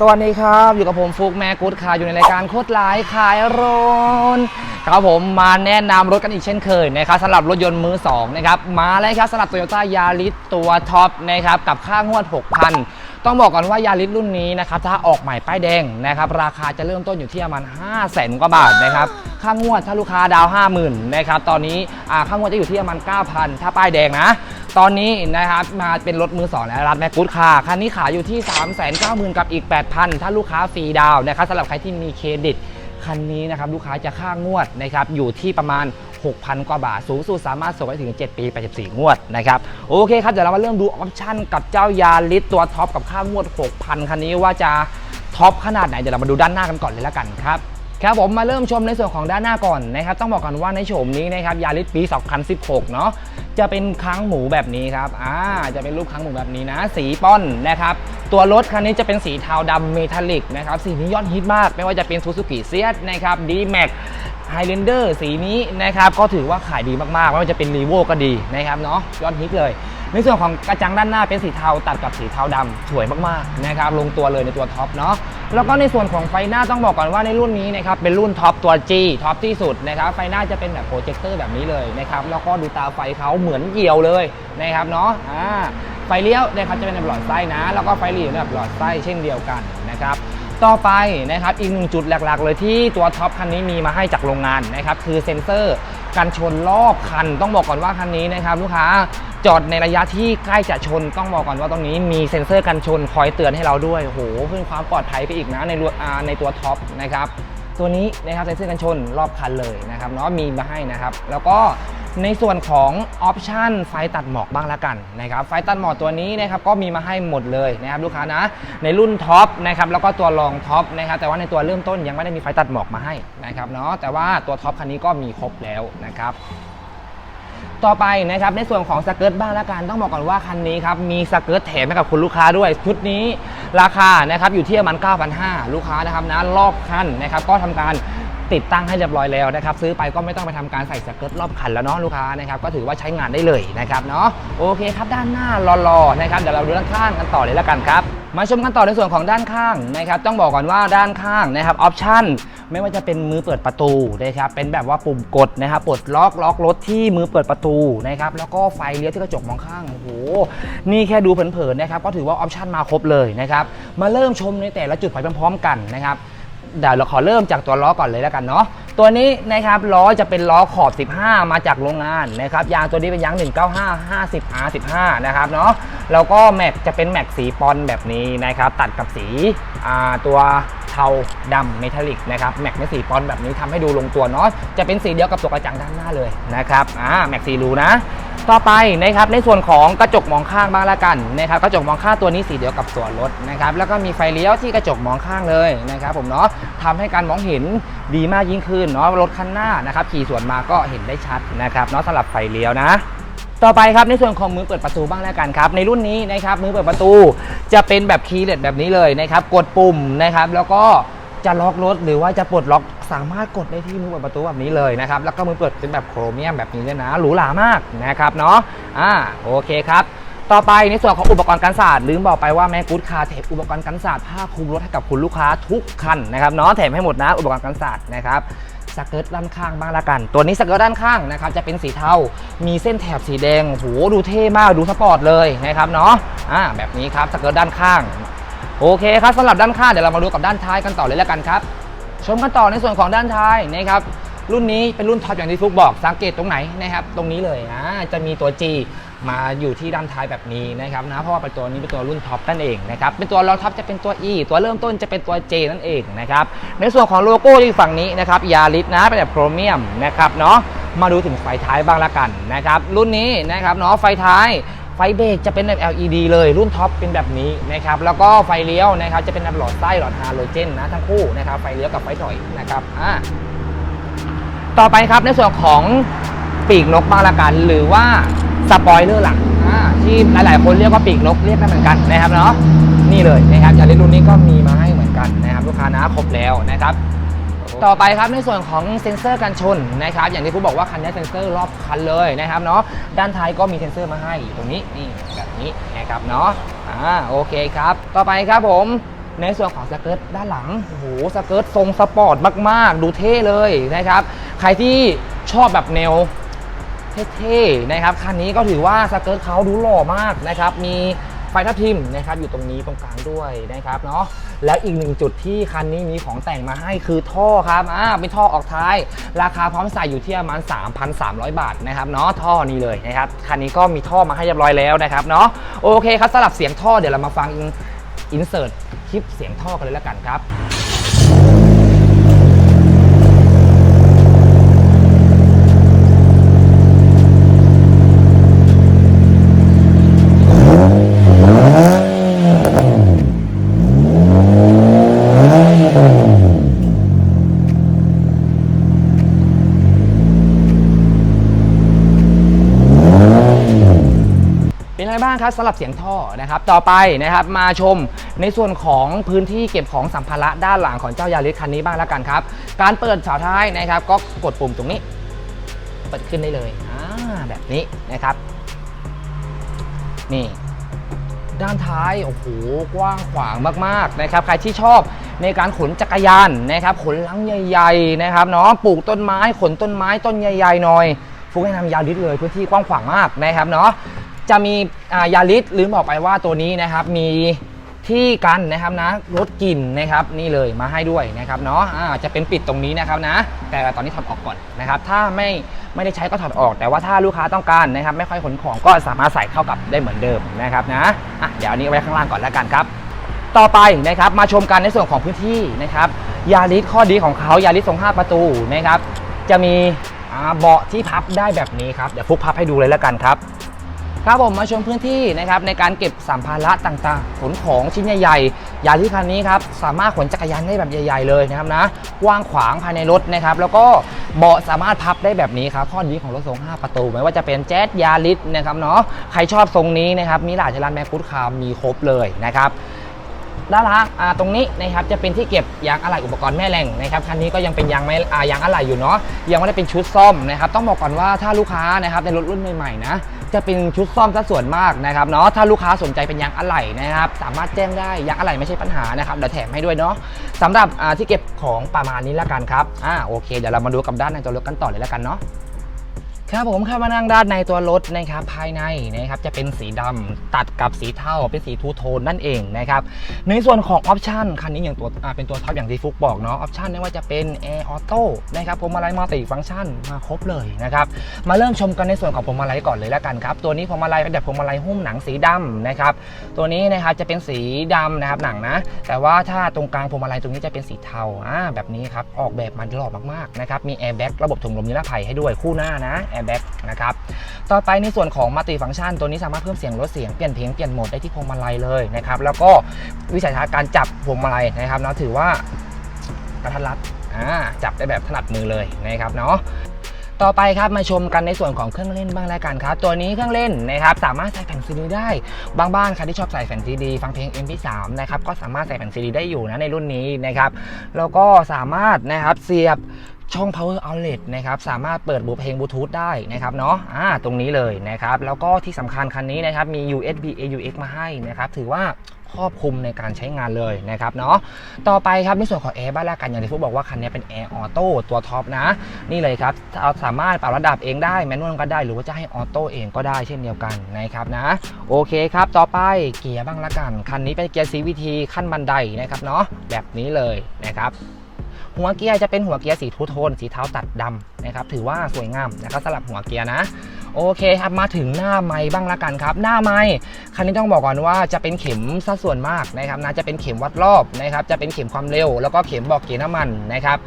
สวัสดีครับ อยู่กับผมฟุกแม่กุ๊ดค่ะ อยู่ในรายการโคตรไลฟ์ขายรถครับผมมาแนะนำรถกันอีกเช่นเคยนะครับสำหรับรถยนต์มือสองนะครับมาแล้วครับสำหรับ Toyota Yaris ตัวท็อปนะครับกับค่างวด 6,000 ต้องบอกก่อนว่ายาริสรุ่นนี้นะครับถ้าออกใหม่ป้ายแดงนะครับราคาจะเริ่มต้นอยู่ที่ประมาณ 5 0 0แสนกว่าบาทนะครับค่างวดถ้าลูกค้าดาว 50,000นะครับตอนนี้ค่างวดจะอยู่ที่ประมาณ9,000 ถ้าป้ายแดงนะ ตอนนี้นะครับมาเป็นรถมือสองแล้วรัฐแม็กกุดค่ะคันนี้ขายอยู่ที่ 3 9 0 0 0 0 กับอีก 8,000 ถ้าลูกค้าฟรีดาวนะครับสำหรับใครที่มีเครดิตคันนี้นะครับลูกค้าจะค่างวดนะครับอยู่ที่ประมาณ 6,000 กว่าบาท สูงสุดสามารถส่งได้ถึง 7 ปี 84 งวดนะครับโอเคครับเดี๋ยวเรามาเริ่มดูออปชั่นกับเจ้ายาลิสตัวท็อปกับค่างวด 6,000 คันนี้ว่าจะท็อปขนาดไหนเดี๋ยวเรามาดูด้านหน้ากันก่อนเลยล้วกันครับครับผมมาเริ่มชมในส่วนของด้านหน้าก่อนนะครับต้องบอกก่อนว่าในโฉมนี้นะครับยาลิสปี 2016 เนาะ จะเป็นค้างหมูแบบนี้ครับอ่าจะเป็นรูปค้างหมูแบบนี้นะ สีป้อนนะครับ ตัวรถคันนี้จะเป็นสีเทาดำเมทัลลิกนะครับสีนี้ยอดฮิตมาก ไม่ว่าจะเป็นซูซูกิเซียสนะครับดีแม็กไฮเลนเดอร์สีนี้นะครับก็ถือว่าขายดีมากๆ ไม่ว่าจะเป็นรีโวก็ดีนะครับเนาะยอดฮิตเลย ในส่วนของกระจังด้านหน้าเป็นสีเทาตัดกับสีเทาดำสวยมากๆนะครับลงตัวเลยในตัวท็อปเนาะ แล้วก็ในส่วนของไฟหน้าต้องบอกก่อนว่าในรุ่นนี้นะครับเป็นรุ่นท็อปตัว G ท็อปที่สุดนะครับไฟหน้าจะเป็นแบบโปรเจคเตอร์แบบนี้เลยนะครับแล้วก็ดูตาไฟเขาเหมือนเกี่ยวเลยนะครับเนาะอ่าไฟเลี้ยวนะครับจะเป็นแบบหลอดไส้นะ แล้วก็ไฟหลีแบบหลอดไส้เช่นเดียวกันนะครับต่อไปนะครับอีกหนึ่งจุดหลักๆ เลยที่ตัวท็อปคันนี้มีมาให้จากโรงงานนะครับคือเซ็นเซอร์ กันชนรอบคัน ต้องบอกก่อนว่าคันนี้นะครับลูกค้าจอดในระยะที่ใกล้จะชนต้องบอกก่อนว่าตรงนี้มีเซ็นเซอร์กันชนคอยเตือนให้เราด้วยโอ้โหเพิ่มความปลอดภัยไปอีกนะในรอในตัวท็อปนะครับตัวนี้นะครับเซ็นเซอร์กันชนรอบคันเลยนะครับเนาะมีมาให้นะครับ แล้วก็ ในส่วนของออปชันไฟตัดหมอกบ้างละกันนะครับไฟตัดหมอกตัวนี้นะครับก็มีมาให้หมดเลยนะครับลูกค้านะในรุ่นท็อปนะครับแล้วก็ตัวรองท็อปนะครับแต่ว่าในตัวเริ่มต้นยังไม่ได้มีไฟตัดหมอกมาให้นะครับเนาะแต่ว่าตัวท็อปคันนี้ก็มีครบแล้วนะครับต่อไปนะครับในส่วนของสเกิร์ตบ้างละกันต้องบอกก่อนว่าคันนี้ครับมีสเกิร์ตแถมให้กับคุณลูกค้าด้วยชุดนี้ราคานะครับอยู่ที่ประมาณ9,500 ลูกค้านะครับนะรอบคันนะครับก็ทำการ ติดตั้งให้เรียบร้อยแล้วนะครับซื้อไปก็ไม่ต้องไปทำการใส่สเกิร์ตรอบคันแล้วเนาะลูกค้านะครับก็ถือว่าใช้งานได้เลยนะครับเนาะโอเคครับด้านหน้ารอๆนะครับเดี๋ยวเราดูด้านข้างกันต่อเลยละกันครับมาชมกันต่อในส่วนของด้านข้างนะครับต้องบอกก่อนว่าด้านข้างนะครับออปชั่นไม่ว่าจะเป็นมือเปิดประตูนะครับเป็นแบบว่าปุ่มกดนะครับปลดล็อกล็อกรถที่มือเปิดประตูนะครับแล้วก็ไฟเลี้ยวที่กระจกมองข้างโอ้โหนี่แค่ดูเผินๆนะครับก็ถือว่าออปชันมาครบเลยนะครับมาเริ่มชมในแต่ละจุดไปพร้อมๆกันนะครับ เดี๋ยวเราขอเริ่มจากตัวล้อก่อนเลยแล้วกันเนาะตัวนี้นะครับล้อจะเป็นล้อขอบ 15 มาจากโรงงานนะครับยางตัวนี้เป็นยาง 195 50 R15 นะครับเนาะแล้วก็แม็กจะเป็นแม็กสีปอนแบบนี้นะครับตัดกับสีตัวเทาดำเมทัลลิกนะครับแม็กในสีปอนแบบนี้ทำให้ดูลงตัวเนาะจะเป็นสีเดียวกับตัวกระจังด้านหน้าเลยนะครับอ่าแม็กสีรูนะ ต่อไปนะครับในส่วนของกระจกมองข้างบ้างละกันนะครับกระจกมองข้างตัวนี้สีเดียวกับตัวรถนะครับแล้วก็มีไฟเลี้ยวที่กระจกมองข้างเลยนะครับผมเนาะทำให้การมองเห็นดีมากยิ่งขึ้นเนาะรถคันหน้านะครับขี่สวนมาก็เห็นได้ชัดนะครับเนาะสำหรับไฟเลี้ยวนะต่อไปครับในส่วนของมือเปิดประตูบ้างแล้วกันครับในรุ่นนี้นะครับมือเปิดประตูจะเป็นแบบคีย์เลสแบบนี้เลยนะครับกดปุ่มนะครับแล้วก็ จะล็อกรถหรือว่าจะปลดล็อกสามารถกดได้ที่มือเปิดประตูแบบนี้เลยนะครับแล้วก็มือเปิดเป็นแบบโครเมียมแบบนี้เลยนะหรูหรามากนะครับเนาะอ่าโอเคครับต่อไปในส่วนของอุปกรณ์กันศาสตร์ลืมบอกไปว่าแม่กู๊ดคาร์เทปอุปกรณ์กันศาสตร์ผ้าคลุมรถให้กับคุณลูกค้าทุกคันนะครับเนาะแถมให้หมดนะอุปกรณ์กันศาสตร์นะครับสเกิร์ตด้านข้างบ้างละกัน ตัวนี้สเกิร์ตด้านข้างนะครับจะเป็นสีเทา มีเส้นแถบสีแดงโหดูเท่มากดูสปอร์ตเลยนะครับเนาะอ่าแบบนี้ครับสเกิร์ตด้านข้าง โอเคครับสำหรับด้านข้างเดี๋ยวเรามาดูกับด้านท้ายกันต่อเลยแล้วกันครับ ชมกันต่อในส่วนของด้านท้ายนะครับรุ่นนี้เป็นรุ่นท็อปอย่างที่ฟุกบอกสังเกตตรงไหนนะครับตรงนี้เลยอ่าจะมีตัว G มาอยู่ที่ด้านท้ายแบบนี้นะครับนะเพราะว่าเป็นตัวนี้เป็นตัวรุ่นท็อปนั่นเองนะครับเป็นตัวรองท็อปจะเป็นตัว E ตัวเริ่มต้นจะเป็นตัว J นั่นเองนะครับในส่วนของโลโก้ที่ฝั่งนี้นะครับยาริสนะเป็นแบบโครเมียมนะครับเนาะมาดูถึงไฟท้ายบ้างละกันนะครับรุ่นนี้นะครับเนาะไฟท้าย ไฟเบรกจะเป็นแบบ LED เลยรุ่นท็อปเป็นแบบนี้นะครับแล้วก็ไฟเลี้ยวนะครับจะเป็นแบบหลอดไส้หลอดฮาโลเจนนะทั้งคู่นะครับไฟเลี้ยวกับไฟถอยนะครับอ่าต่อไปครับในส่วนของปีกนกบางละกัน หรือว่าสปอยเลอร์หลังอ่าที่หลาย ๆ คนเรียกว่าปีกนกเรียกได้เหมือนกันนะครับเนาะนี่เลยนะครับอย่างรุ่นนี้ก็มีมาให้เหมือนกันนะครับลูกค้านะครบแล้วนะครับ ต่อไปครับในส่วนของเซ็นเซอร์กันชนนะครับ อย่างที่ผู้บอกว่าคันนี้เซ็นเซอร์รอบคันเลยนะครับเนาะด้านท้ายก็มีเซ็นเซอร์มาให้อยู่ตรงนี้นี่แบบนี้นะครับเนาะอ่าโอเคครับ ต่อไปครับผมในส่วนของสเกิร์ตด้านหลังโอ้โหสเกิร์ตทรงสปอร์ตมากๆ ดูเท่เลยนะครับ ใครที่ชอบแบบแนวเท่ๆนะครับคันนี้ก็ถือว่าสเกิร์ตเขาดูหล่อมากนะครับ มี ไฟทับทิมนะครับอยู่ตรงนี้ตรงกลางด้วยนะครับเนาะแล้วอีกหนึ่งจุดที่คันนี้มีของแต่งมาให้คือท่อครับอ่าเป็นท่อออกท้าย ราคาพร้อมใส่อยู่ที่ประมาณ 3,300 บาทนะครับเนาะท่อนี้เลยนะครับคันนี้ก็มีท่อมาให้เรียบร้อยแล้วนะครับเนาะโอเคครับสำหรับเสียงท่อเดี๋ยวเรามาฟังอินเสิร์ตคลิปเสียงท่อกันเลยแล้วกันครับ เป็นไงบ้างครับสำหรับเสียงท่อนะครับต่อไปนะครับมาชมในส่วนของพื้นที่เก็บของสัมภาระด้านหลังของเจ้ายาริสคันนี้บ้างแล้วกันครับ การเปิดฝาท้ายนะครับ ก็กดปุ่มตรงนี้ เปิดขึ้นได้เลยอ่าแบบนี้นะครับ นี่ ด้านท้ายโอ้โหกว้างขวางมากๆนะครับ ใครที่ชอบในการขนจักรยานนะครับ ขนลังใหญ่ๆนะครับเนาะปลูกต้นไม้ขนต้นไม้ต้นใหญ่ๆหน่อยฟุกแนะนำยาริสเลยพื้นที่กว้างขวางมากนะครับเนาะ จะมียาริสลืมบอกไปว่าตัวนี้นะครับมีที่กันนะครับนะลดกลิ่นนะครับนี่เลยมาให้ด้วยนะครับเนาะอ่าจะเป็นปิดตรงนี้นะครับนะ แต่ตอนนี้ถอดออกก่อนนะครับ ถ้าไม่ไม่ได้ใช้ก็ถอดออก แต่ว่าถ้าลูกค้าต้องการนะครับ ไม่ค่อยขนของก็สามารถใส่เข้ากับได้เหมือนเดิมนะครับนะะเดี๋ยวอันนี้ไว้ข้างล่างก่อนแล้วกันครับ ต่อไปนะครับมาชมกันในส่วนของพื้นที่นะครับยาริสข้อดีของเขายาริสทรง5ประตูนะครับจะมีเบาะที่พับได้แบบนี้ครับเดี๋ยวฟุกพับให้ดูเลยแล้วกันครับ ครับผมมาชมพื้นที่นะครับในการเก็บสัมภาระต่างๆ ขนของชิ้นใหญ่ๆยาริสคันนี้ครับสามารถขนจักรยานได้แบบใหญ่ ๆ เลยนะครับนะกว้างขวางภายในรถนะครับแล้วก็เบาะสามารถพับได้แบบนี้ครับข้อดีของรถทรง 5 ประตู ไม่ว่าจะเป็นแจ๊สยาริสนะครับเนาะใครชอบทรงนี้นะครับมีหลายจรันแมกุดคามมีครบเลยนะครับด้านล่างตรงนี้นะครับจะเป็นที่เก็บยางอะไหล่อุปกรณ์แม่แรงนะครับคันนี้ก็ยังเป็นยางไม่อ่ายางอะไหล่อยู่เนาะยังไม่ได้เป็นชุดซ่อมนะครับต้องบอกก่อนว่าถ้าลูกค้านะครับในรถรุ่นใหม่ๆนะ จะเป็นชุดซ่อมซะส่วนมากนะครับเนาะถ้าลูกค้าสนใจเป็นยางอะไหล่นะครับสามารถแจ้งได้ยางอะไหล่ไม่ใช่ปัญหานะครับเดี๋ยวแถมให้ด้วยเนาะสำหรับที่เก็บของประมาณนี้ละกันครับอ่าโอเคเดี๋ยวเรามาดูกับด้านในตัวรถกันต่อเลยละกันเนาะ ครับผมเข้ามานั่งด้านในตัวรถนะครับภายในนะครับจะเป็นสีดำตัดกับสีเทาเป็นสีทูโทนนั่นเองนะครับในส่วนของออปชันคันนี้อย่างตัวเป็นตัวท็อปอย่างที่ฟุกบอกเนาะออปชันไม่ว่าจะเป็นแอร์ออโต้นะครับพวงมาลัยมัลติฟังก์ชันมาครบเลยนะครับมาเริ่มชมกันในส่วนของพวงมาลัยก่อนเลยแล้วกันครับตัวนี้พวงมาลัยเป็นแบบพวงมาลัยหุ้มหนังสีดำนะครับตัวนี้นะครับจะเป็นสีดำนะครับหนังนะ แต่ว่าถ้าตรงกลางพวงมาลัยตรงนี้จะเป็นสีเทาอ่าแบบนี้ครับออกแบบมันหล่อมากๆนะครับมีแอร์แบ็กระบบถุงลมนิรภัยให้ด้วยคู่หน้านะร์แบ็กนะครับต่อไปในส่วนของมัลติฟังก์ชันตัวนี้สามารถเพิ่มเสียงลดเสียงเปลี่ยนเพลงเปลี่ยนโหมดได้ที่พวงมาลัยเลยนะครับแล้วก็วิสัยทัศน์การจับพวงมาลัยนะครับเนาะถือว่ากระทัดรัดจับได้แบบถนัดมือเลยนะครับเนาะต่อไปครับมาชมกันในส่วนของเครื่องเล่นบ้างแล้วกันครับ ตัวนี้เครื่องเล่นนะครับสามารถใส่แผ่นซีดีได้บางบ้านใครที่ชอบใส่แผ่นซีดีฟังเพลง MP3 นะครับก็สามารถใส่แผ่นซีดีได้อยู่นะในรุ่นนี้นะครับแล้วก็สามารถนะครับเสียบ ช่อง power outlet นะครับสามารถเปิดบูเพลงบลูทูธได้นะครับเนาะอ่าตรงนี้เลยนะครับแล้วก็ที่สำคัญคันนี้นะครับมี USB AUX มาให้นะครับถือว่าครอบคลุมในการใช้งานเลยนะครับเนาะต่อไปครับในส่วนของแอร์บ้านแรกกันอย่างที่ฟุกบอกว่าคันนี้เป็นแอร์ออโต้ตัวท็อปนะ นี่เลยครับเราสามารถปรับระดับเองได้แมนนวลก็ได้หรือว่าจะให้ออโต้เองก็ได้เช่นเดียวกันนะครับนะโอเคครับต่อไปเกียร์บ้างละกัน คันนี้เป็นเกียร์ CVT ขั้นบันไดนะครับเนาะแบบนี้เลยนะครับ หัวเกียร์จะเป็นหัวเกียร์สีทูโทนสีเทาตัดดำนะครับถือว่าสวยงามนะครับสำหรับหัวเกียร์นะโอเคครับมาถึงหน้าไม้บ้างละกันครับ หน้าไม้คันนี้ต้องบอกก่อนว่าจะเป็นเข็มสัดส่วนมากนะครับนะจะเป็นเข็มวัดรอบนะครับจะเป็นเข็มความเร็ว แล้วก็เข็มบอกเกียร์น้ำมันนะครับ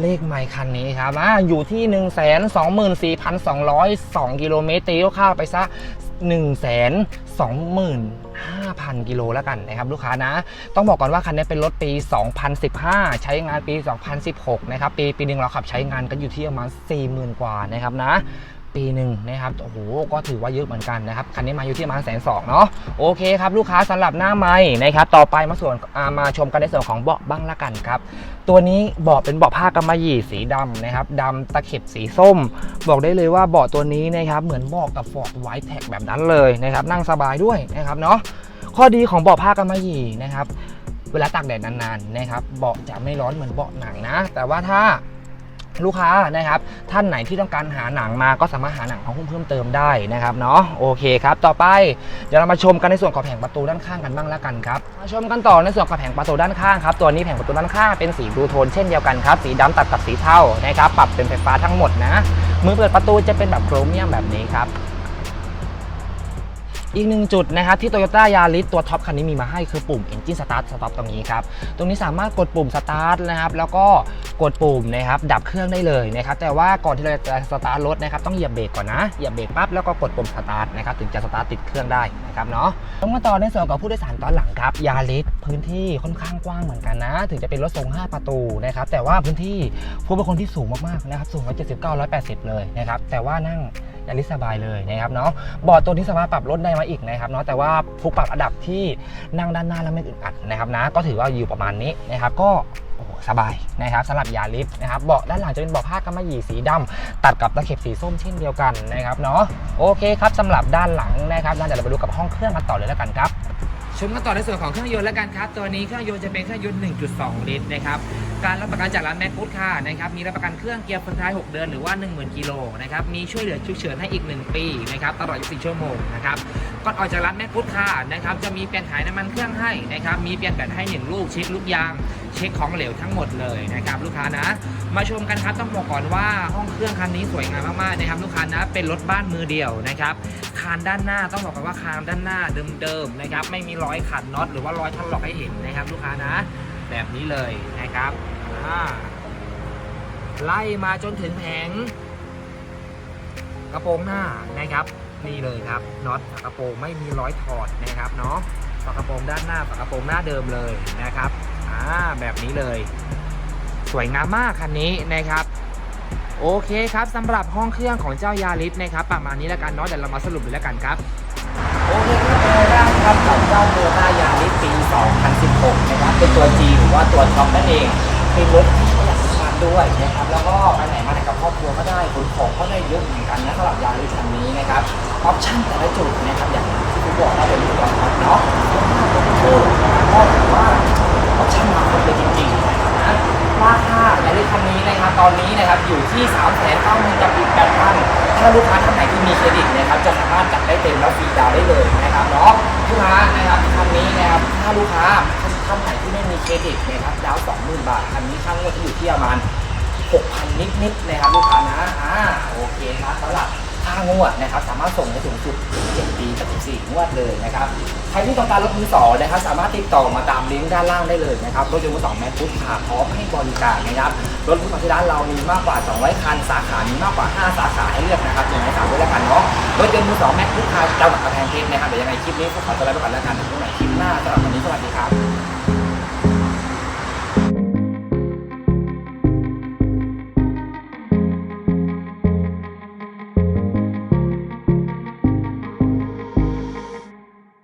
เลขไม้คันนี้ครับอ่าอยู่ที่ 1 2 4 2 0 2กิโลเมตรตีคร่าวไปซะ 1 2 5 0 0 0 กิโลแล้วกันนะครับลูกค้านะ ต้องบอกก่อนว่าคันนี้เป็นรถปี 2015 ใช้งานปี 2016 นะครับ ปีปีหนึ่งเราขับใช้งานกันอยู่ที่ประมาณ40,000 กว่านะครับนะ ปีหนึ่งนะครับโอ้โหก็ถือว่าเยอะเหมือนกันนะครับคันนี้มาอยู่ที่ประมาณแสนสองเนาะโอเคครับลูกค้าสำหรับหน้าไม้นะครับต่อไปมาส่วนมาชมกันในส่วนของเบาะบ้างละกันครับตัวนี้เบาะเป็นเบาะผ้ากำมะหยี่สีดำนะครับดำตะเข็บสีส้ม บอกได้เลยว่าเบาะตัวนี้นะครับเหมือนเบาะกับ Ford White Tag แบบนั้นเลยนะครับนั่งสบายด้วยนะครับเนาะข้อดีของเบาะผ้ากำมะหยี่นะครับเวลาตากแดดนานๆนะครับเบาะจะไม่ร้อนเหมือนเบาะหนังนะ แต่ว่าถ้า ลูกค้านะครับ ท่านไหนที่ต้องการหาหนังมาก็สามารถหาหนังขอาเพิ่มเติมได้นะครับเนาะโอเคครับ ต่อไปเดี๋ยวเรามาชมกันในส่วนของแผงประตูด้านข้างกันบ้างแล้วกันครับมาชมกันต่อในส่วนของแผงประตูด้านข้างครับตัวนี้แผงประตูด้านข้างเป็นสีบลูโทนเช่นเดียวกันครับสีดำตัดกับสีเทานะครับปรับเป็นไฟฟ้าทั้งหมดนะมือเปิดประตูจะเป็นแบบโครเมียมแบบนี้ครับ อีกหนึ่งจุดนะครับที่ Toyota Yaris ตัวท็อปคันนี้มีมาให้คือปุ่ม Engine Start Stop ตรงนี้ครับ ตรงนี้สามารถกดปุ่ม Start นะครับ แล้วก็กดปุ่มนะครับดับเครื่องได้เลยนะครับ แต่ว่าก่อนที่เราจะสตาร์ทรถนะครับต้องเหยียบเบรกก่อนนะ เหยียบเบรกปั๊บแล้วก็กดปุ่ม Start นะครับถึงจะสตาร์ทติดเครื่องได้นะครับเนาะต้องมาต่อในส่วนของผู้โดยสารตอนหลังครับ Yaris พื้นที่ค่อนข้างกว้างเหมือนกันนะ ถึงจะเป็นรถทรง 5 ประตูนะครับแต่ว่าพื้นที่ผู้เป็นคนที่สูงมากๆนะครับสูง179 180 เลยนะครับแต่ว่านั่ง ยาริสสบายเลยนะครับเนาะเบาะตัวนี้สามารถปรับลดได้มาอีกนะครับเนาะแต่ว่าฟุกปรับระดับที่นั่งด้านหน้าแล้วไม่อึดอัดนะครับนะก็ถือว่าอยู่ประมาณนี้นะครับก็โอ้โหสบายนะครับสำหรับยาลิฟนะครับเบาะด้านหลังจะเป็นเบาะผ้ากำมะหยี่สีดำตัดกับตะเข็บสีส้มเช่นเดียวกันนะครับเนาะโอเคครับสำหรับด้านหลังนะครับนเดี๋ยวเราไปดูกับห้องเครื่องกันต่อเลยแล้วกันครับ ชมกันต่อในส่วนของเครื่องยนต์แล้วกันครับตัวนี้เครื่องยนต์จะเป็นเครื่องยนต์ 1.2 ลิตรนะครับการรับประกันจากร้านแม็กฟูดค่ะนะครับมีรับประกันเครื่องเกียร์เฟืองท้าย 6 เดือนหรือว่า 10,000 กิโลนะครับมีช่วยเหลือฉุกเฉินให้อีก 1 ปีนะครับตลอด 24 ชั่วโมงนะครับก่อนออกจากร้านแม็กฟูดค่ะนะครับจะมีเปลี่ยนถ่ายน้ำมันเครื่องให้นะครับมีเปลี่ยนแบตให้ 1 ลูกเช็คลูกยาง เช็คของเหลวทั้งหมดเลยนะครับลูกค้านะ มาชมกันครับต้องบอกก่อนว่าห้องเครื่องคันนี้สวยงามมากๆนะครับลูกค้านะเป็นรถบ้านมือเดียวนะครับคานด้านหน้าต้องบอกกันว่าคานด้านหน้าเดิมๆนะครับไม่มีรอยขัดน็อตหรือว่ารอยทันหลอกให้เห็นนะครับลูกค้านะ แบบนี้เลยนะครับไล่มาจนถึงแผงกระโปรงหน้านะครับนี่เลยครับน็อตฝากระโปรงไม่มีร้อยถอดนะครับเนาะฝากระโปรงด้านหน้าฝากระโปรงหน้าเดิมเลยนะครับอ่าแบบนี้เลย สวยงามมากคันนี้นะครับโอเคครับสำหรับห้องเครื่องของเจ้ายาริสนะครับประมาณนี้แล้วกันเนาะเดี๋ยวเรามาสรุปดูแล้วกันครับโอเคครับเจ้าครับกับเจ้าโตโยต้ายาริสปี 2016 นะครับเป็นตัว G หรือว่าตัวท็อปนั่นเองเป็นรถที่ประหยัดน้ำมันด้วยนะครับแล้วก็ไปไหนมาไหนกับครอบครัวก็ได้ขนของก็ได้เยอะเหมือนกันนะสำหรับยาริสคันนี้นะครับออปชั่นแต่ละจุดนะครับอย่างที่ผมบอกว่าเป็นรุ่นท็อปเนาะรถมากรถคู่นะครับก็ถือว่าออปชั่นมาครบเลยจริงๆนะครับนะ ราค่ายาริสคันนี้นะครับตอนนี้นะครับอยู่ที่3 9 0 0 0 0กับอีก8,000ถ้าลูกค้าท่านไหนที่มีเครดิตนะครับจะสามารถจัดได้เต็มแล้วฟรีดาวน์ได้เลยนะครับเนาะลูกค้านะครับคันนี้นะครับถ้าลูกค้าท่านไหนที่ไม่มีเครดิตนะครับดาวน์20,000บาทคันนี้ค่างวดจะอยู่ที่ประมาณ6,000 นิดๆนะครับลูกค้านะอ่าโอเคครับสำหรับ ค่างวดนะครับ สามารถส่งได้สูงสุด 7 ปีกับ14 งวดเลยนะครับ ใครที่ต้องการรถมือสองนะครับ สามารถติดต่อมาตามลิงก์ด้านล่างได้เลยนะครับ รถยนต์มือสองแม็กบุ๊กขาพร้อมให้บริการนะครับ รถมือสองที่ร้านเรามีมากกว่า 200 คัน สาขา มีมากกว่า 5 สาขาให้เลือกนะครับอยังไงฝากด้วยแล้วกันเนาะ รถยนต์มือสองแม็กบุ๊กคาร์จังหวัดกำแพงเพชรนะครับ เดี๋ยวยังไงคลิปนี้พวกเขาจะไล่ไปก่อนแล้วกันถึงไหนคลิปหน้าสำหรับวันนี้สวัสดีครับ